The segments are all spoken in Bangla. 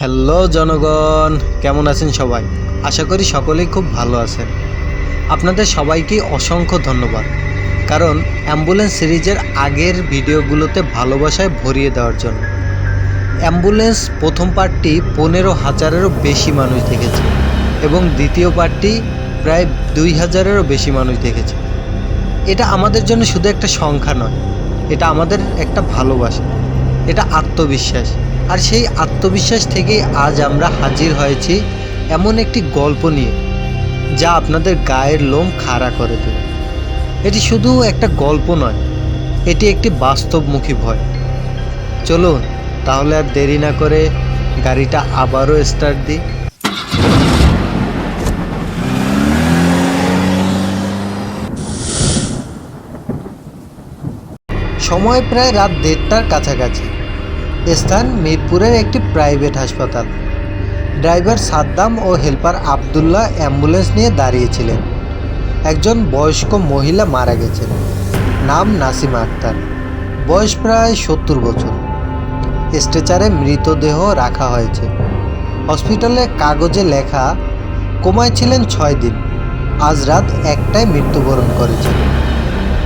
হ্যালো জনগণ, কেমন আছেন সবাই? আশা করি সকলেই খুব ভালো আছেন। আপনাদের সবাইকে অসংখ্য ধন্যবাদ। কারণ অ্যাম্বুলেন্স সিরিজের আগের ভিডিওগুলোতে ভালোবাসায় ভরিয়ে দেওয়ার জন্য। অ্যাম্বুলেন্স প্রথম পার্টটি পনেরো হাজারেরও বেশি মানুষ দেখেছে এবং দ্বিতীয় পার্টটি প্রায় দুই হাজারেরও বেশি মানুষ দেখেছে। এটা আমাদের জন্য শুধু একটা সংখ্যা নয়, এটা আমাদের একটা ভালোবাসা, এটা আত্মবিশ্বাস। আর সেই আত্মবিশ্বাস থেকেই আজ আমরা হাজির হয়েছি এমন একটি গল্প নিয়ে, যা আপনাদের গায়ের লোম খাড়া করে দেবে। এটি শুধু একটা গল্প নয়, এটি একটি বাস্তবমুখী ভয়। চলুন, তাহলে আর দেরি না করে গাড়িটা আবারও স্টার্ট দিই। সময় প্রায় রাত দেড়টার কাছাকাছি। স্থান মিরপুরের একটি প্রাইভেট হাসপাতাল। ড্রাইভার সাদ্দাম ও হেল্পার আবদুল্লাহ অ্যাম্বুলেন্স নিয়ে দাঁড়িয়েছিলেন। একজন বয়স্ক মহিলা মারা গেছেন। নাম নাসিমা আক্তার। বয়স প্রায় সত্তর বছর। স্ট্রেচারে মৃতদেহ রাখা হয়েছে। হসপিটালে কাগজে লেখা, কোমায় ছিলেন ছয় দিন। আজ রাত একটায় মৃত্যুবরণ করেছেন।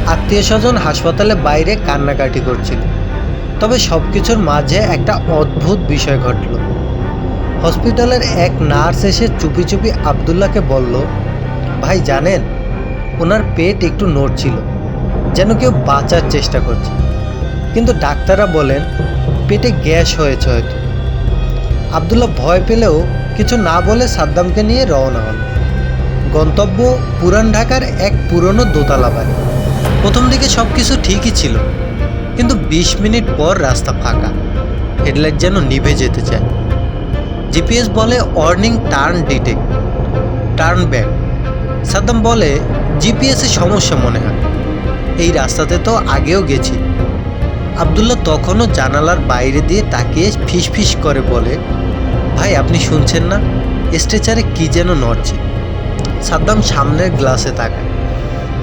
আত্মীয় স্বজন হাসপাতালে বাইরে কান্নাকাটি করছিল তবে সব কিছুর মাঝে একটা অদ্ভুত বিষয় ঘটল। হসপিটালের এক নার্স এসে চুপি চুপি আবদুল্লাহকে বলল, ভাই, জানেন, ওনার পেট একটু নড়ছিল, যেন কেউ বাঁচার চেষ্টা করছে। কিন্তু ডাক্তাররা বলেন, পেটে গ্যাস হয়েছে হয়তো। আবদুল্লাহ ভয় পেলেও কিছু না বলে সাদ্দামকে নিয়ে রওনা হল গন্তব্য পুরান ঢাকার এক পুরনো দোতলা বাড়ি। প্রথম দিকে সব কিছু ঠিকই ছিল কিন্তু বিশ মিনিট পর রাস্তা ফাঁকা। হেডলাইট যেন নিভে যেতে চায়। জিপিএস বলে warning turn detect turn back Saddam বলে, জিপিএসে সমস্যা মনে হয়। এই রাস্তাতে তো আগেও গেছি। আবদুল্লাহ তখনও জানালার বাইরে দিয়ে তাকিয়ে ফিস ফিস করে বলে, ভাই, আপনি শুনছেন না? স্ট্রেচারে কি যেন নড়ছে? সাদ্দাম সামনের গ্লাসে তাকায়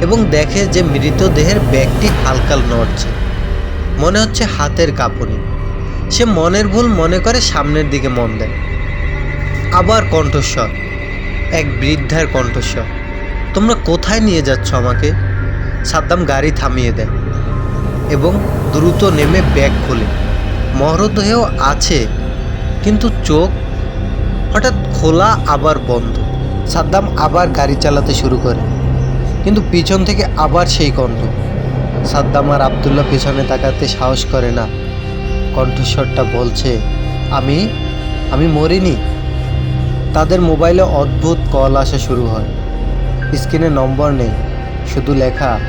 এবং দেখে যে মৃতদেহের ব্যাগটি হালকা নড়ছে। মনে হচ্ছে হাতের কাঁপুনি। সে মনের ভুল মনে করে সামনের দিকে মন দেয়। আবার কণ্ঠস্বর, এক বৃদ্ধার কণ্ঠস্বর। তোমরা কোথায় নিয়ে যাচ্ছ আমাকে? সাদ্দাম গাড়ি থামিয়ে দেয় এবং দ্রুত নেমে ব্যাগ খোলে। মরদেহ আছে, কিন্তু চোখ হঠাৎ খোলা আবার বন্ধ। সাদ্দাম আবার গাড়ি চালাতে শুরু করে, কিন্তু পিছন থেকে আবার সেই কণ্ঠ। সাদ্দাম আর আবদুল্লাহ পেছনে তাকাতে সাহস করে না। কণ্ঠস্বরটা বলছে, আমি আমি মরিনি। তাদের মোবাইলে অদ্ভুত কল আসা শুরু হয়। স্ক্রিনে নম্বর নেই, শুধু লেখা,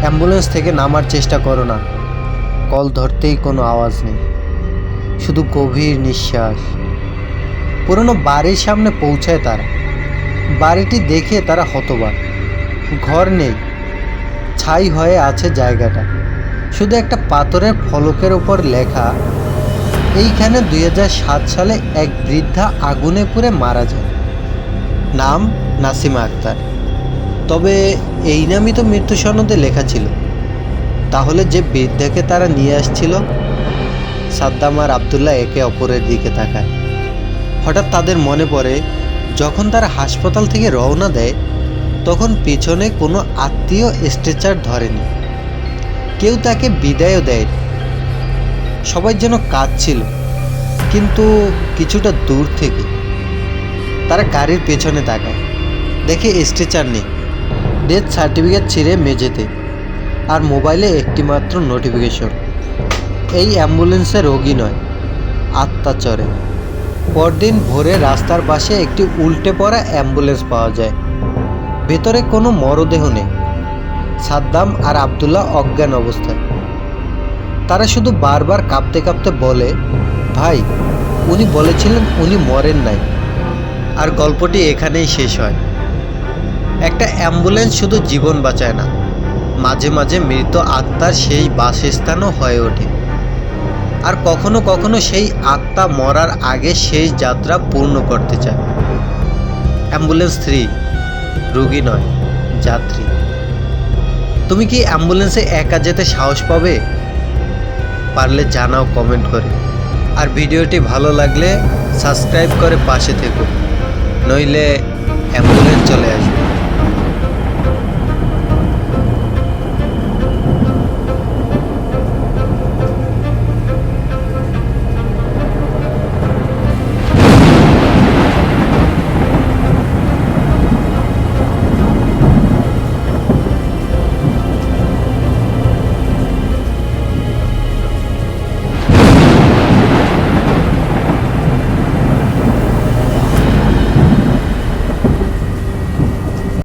অ্যাম্বুলেন্স থেকে নামার চেষ্টা করো না। কল ধরতেই কোনো আওয়াজ নেই। শুধু গভীর নিঃশ্বাস। পুরনো বাড়ির সামনে পৌঁছায় তারা। বাড়িটি দেখে তারা হতবাক। ঘর নেই ছাই হয়ে আছে জায়গাটা। শুধু একটা পাথরের ফলকের উপর লেখা, এইখানে দুই হাজার সাত সালে এক বৃদ্ধা আগুনে পুড়ে মারা যায়। নাম নাসিমা আক্তার। তবে এই নামই তো মৃত্যু সনদে লেখা ছিল। তাহলে যে বৃদ্ধাকে তারা নিয়ে আসছিল, সাদ্দাম আর আবদুল্লাহ একে অপরের দিকে তাকায়। হঠাৎ তাদের মনে পড়ে, যখন তারা হাসপাতাল থেকে রওনা দেয় তখন পিছনে কোনো আত্মীয় স্ট্রেচার ধরেনি। কেউ তাকে বিদায়ও দেয়নি। সবাই যেন কাঁদছিল, কিন্তু কিছুটা দূর থেকে তারা গাড়ির পেছনে তাকায়। দেখে স্ট্রেচার নেই। ডেথ সার্টিফিকেট ছিঁড়ে মেঝেতে আর মোবাইলে একটিমাত্র নোটিফিকেশন। এই অ্যাম্বুলেন্সে রোগী নয়, আত্মা চরে পরদিন ভোরে রাস্তার পাশে একটি উল্টে পড়া অ্যাম্বুলেন্স পাওয়া যায়। ভেতরে কোনো মরদেহ নেই। সাদ্দাম আর আবদুল্লাহ অজ্ঞান অবস্থায়। তারা শুধু বারবার কাঁপতে কাঁপতে বলে, ভাই, উনি বলেছিলেন উনি মরেন নাই। আর গল্পটি এখানেই শেষ হয়। একটা অ্যাম্বুলেন্স শুধু জীবন বাঁচায় না, মাঝে মাঝে মৃত আত্মার সেই বাসস্থানও হয়ে ওঠে। আর কখনো কখনো সেই আত্মা মরার আগে শেষ যাত্রা পূর্ণ করতে চায়। অ্যাম্বুলেন্স থ্রি রুগী নয়, যাত্রী। তুমি কি অ্যাম্বুলেন্সে একা যেতে সাহস পাবে? পারলে জানাও কমেন্ট করে। আর ভিডিওটি ভালো লাগলে সাবস্ক্রাইব করে পাশে থেকো। নইলে অ্যাম্বুলেন্স